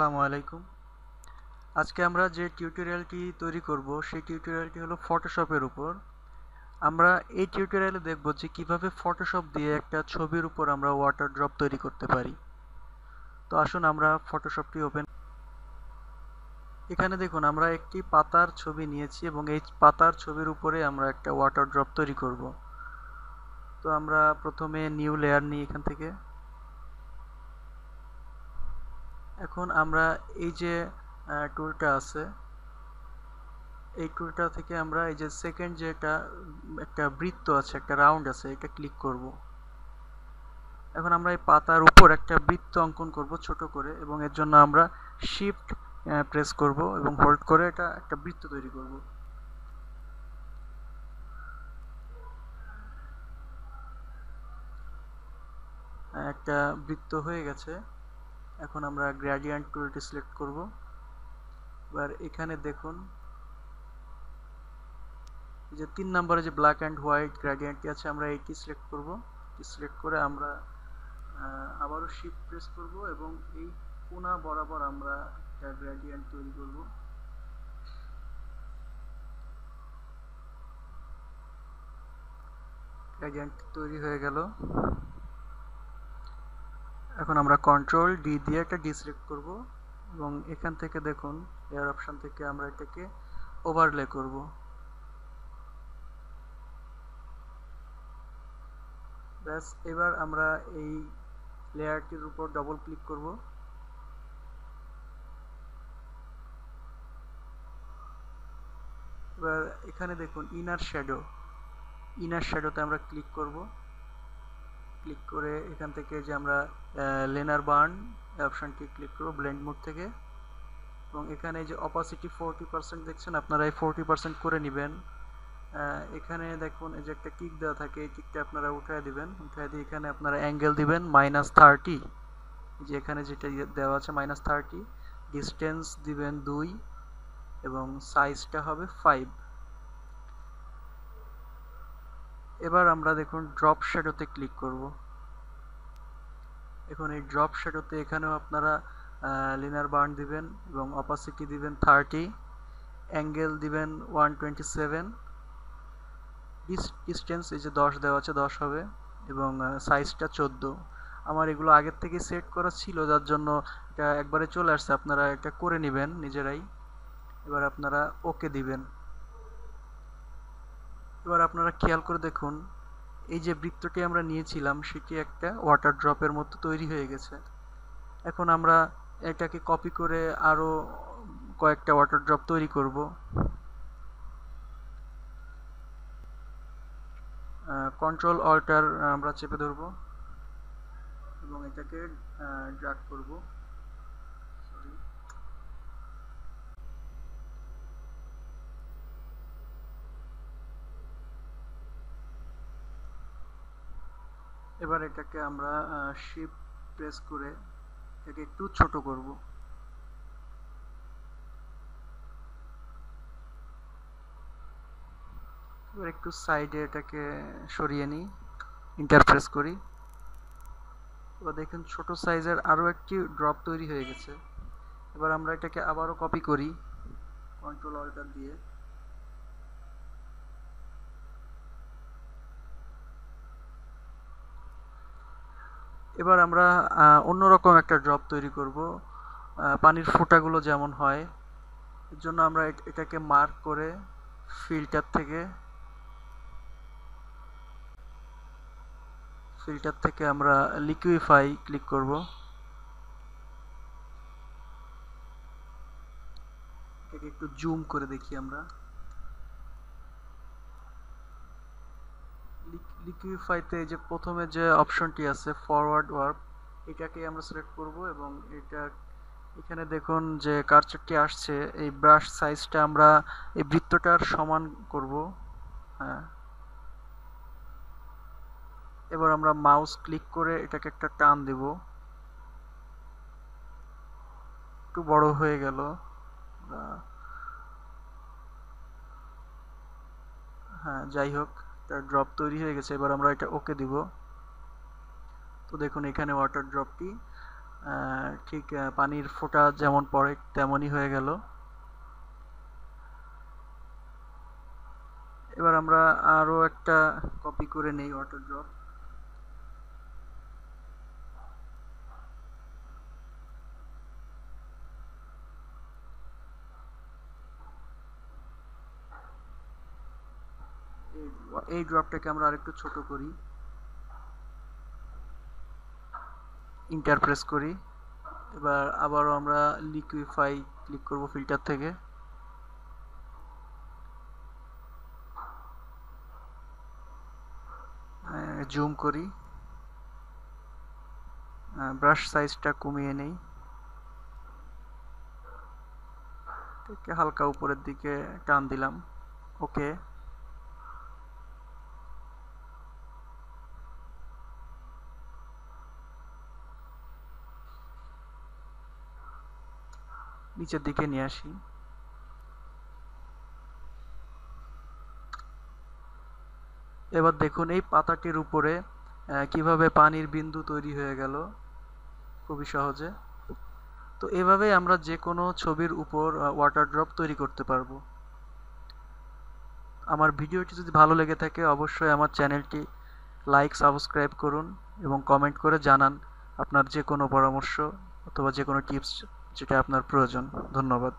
আলাইকুম। আজকে আমরা যে টিউটোরিয়ালটি তৈরি করব, সেই টিউটোরিয়ালটি হলো ফটোশপের উপর। আমরা এই টিউটোরিয়ালে দেখব যে কীভাবে ফটোশপ দিয়ে একটা ছবির উপর আমরা ওয়াটার ড্রপ তৈরি করতে পারি। তো আসুন আমরা ফটোশপটি ওপেন এখানে দেখুন, আমরা একটি পাতার ছবি নিয়েছি এবং এই পাতার ছবির উপরে আমরা একটা ওয়াটার ড্রপ তৈরি করব। তো আমরা প্রথমে নিউ লেয়ার নিই এখান থেকে। এখন আমরা এই যে টুলটা আছে, এই টুলটা থেকে আমরা এই যে সেকেন্ড যেটা একটা বৃত্ত আছে, একটা রাউন্ড আছে, এটা ক্লিক করব। এখন আমরা এই পাতার উপর একটা বৃত্ত অঙ্কন করব ছোট করে, এবং এর জন্য আমরা শিফট প্রেস করব এবং হোল্ড করে এটা একটা বৃত্ত তৈরি করব। একটা বৃত্ত হয়ে গেছে। এখন আমরা গ্রেডিয়েন্ট টুলটি সিলেক্ট করব। এবার এখানে দেখুন যে তিন নম্বরে যে ব্ল্যাক অ্যান্ড হোয়াইট গ্রেডিয়েন্টটি আছে, আমরা এইটি সিলেক্ট করব। সিলেক্ট করে আমরা আবারও শিফট প্রেস করব এবং এই কোনা বরাবর আমরা একটা গ্রেডিয়েন্ট তৈরি করব। গ্রেডিয়েন্ট তৈরি হয়ে গেল। এখন আমরা কন্ট্রোল ডি দিয়ে একটা ডিসিলেক্ট করব এবং এখান থেকে দেখুন এয়ার অপশন থেকে আমরা এটাকে ওভারলে করব। ব্যাস, এবার আমরা এই লেয়ারটির উপর ডবল ক্লিক করব। এবার এখানে দেখুন ইনার শ্যাডো ইনার শ্যাডোতে আমরা ক্লিক করব। ক্লিক করে এখান থেকে যে আমরা লেনার বার্ন অপশানটি ক্লিক করব ব্লেন্ড মোড থেকে। এবং এখানে যে অপাসিটি ফোরটি পার্সেন্ট দেখছেন, আপনারা এই ফোরটি পার্সেন্ট করে নেবেন। এখানে দেখুন, এই যে একটা কিক দেওয়া থাকে, এই কিকটা আপনারা উঠায় দিবেন। উঠায় দিয়ে এখানে আপনারা অ্যাঙ্গেল দিবেন মাইনাস থার্টি যে এখানে যেটা দেওয়া আছে মাইনাস থার্টি ডিস্টেন্স দিবেন দুই, এবং সাইজটা হবে ফাইভ এবার আমরা দেখুন ড্রপ শ্যাডোতে ক্লিক করব। এখন এই ড্রপ শ্যাডোতে এখানেও আপনারা লিনার বার্ন দিবেন এবং অপাসিটি দিবেন থার্টি অ্যাঙ্গেল দিবেন ওয়ান টোয়েন্টি সেভেন ডিস্টেন্স এই যে দশ দেওয়া আছে, দশ হবে এবং সাইজটা চোদ্দ। আমার এগুলো আগের থেকে সেট করা ছিল, যার জন্য এটা একবারে চলে আসছে। আপনারা এটা করে নেবেন নিজেরাই। এবার আপনারা ওকে দিবেন। এবার আপনারা খেয়াল করে দেখুন, এই যে বৃত্তটি আমরা নিয়েছিলাম সেটি একটা ওয়াটার ড্রপের মতো তৈরি হয়ে গেছে। এখন আমরা এটাকে কপি করে আরও কয়েকটা ওয়াটার ড্রপ তৈরি করব। কন্ট্রোল অল্টার আমরা চেপে ধরব এবং এটাকে ড্রাগ করব। এবার এটাকে আমরা শিপ প্রেস করে এটাকে একটু ছোট করব। এবার একটু সাইডে এটাকে সরিয়ে নিই ইন্টারপ্রেস করি। এবার দেখুন ছোট সাইজের আরও একটি ড্রপ তৈরি হয়ে গেছে। এবার আমরা এটাকে আবারও কপি করি কন্ট্রোল অল্টার দিয়ে। এবার আমরা অন্যরকম একটা ড্রপ তৈরি করব। পানির ফোঁটাগুলো যেমন হয়, এর জন্য আমরা এটাকে মার্ক করে ফিল্টার থেকে ফিল্টার থেকে আমরা লিকুইফাই ক্লিক করব। এটাকে একটু জুম করে দেখি আমরা। লিকুইফাইতে যে প্রথমে যে অপশনটি আছে ফরওয়ার্ড ওয়ার্প এটাকে আমরা সিলেক্ট করব এবং এটা, এখানে দেখুন যে কার্চারটি আসছে, এই ব্রাশ সাইজটা আমরা এই বৃত্তটার সমান করব হ্যাঁ। এবার আমরা মাউস ক্লিক করে এটাকে একটা টান দেব। একটু বড় হয়ে গেল। হ্যাঁ যাই হোক। একটা ড্রপ তৈরি হয়ে গেছে, এবার আমরা এটা ওকে দিব। তো দেখুন, এখানে ওয়াটার ড্রপটি ঠিক পানির ফোঁটা যেমন পড়ে তেমনই হয়ে গেল। এবার আমরা আরও একটা কপি করে নেই ওয়াটার ড্রপ এই ড্রপটাকে আমরা আরেকটু ছোট করি। ইন্টার প্রেস করি। এবার আবারও আমরা লিকুইফাই ক্লিক করব ফিল্টার থেকে। জুম করি। ব্রাশ সাইজটা কমিয়ে নেই। হালকা উপরের দিকে টান দিলাম। ওকে নিচের দিকে নিয়ে আসি। এবার দেখুন, এই পাতাটির উপরে কীভাবে পানির বিন্দু তৈরি হয়ে গেল, খুবই সহজে। তো এভাবেই আমরা যে কোনো ছবির উপর ওয়াটার ড্রপ তৈরি করতে পারব। আমার ভিডিওটি যদি ভালো লেগে থাকে, অবশ্যই আমার চ্যানেলটি লাইক সাবস্ক্রাইব করুন এবং কমেন্ট করে জানান আপনার যে কোনো পরামর্শ অথবা যে কোনো টিপস যেটা আপনার প্রয়োজন। ধন্যবাদ।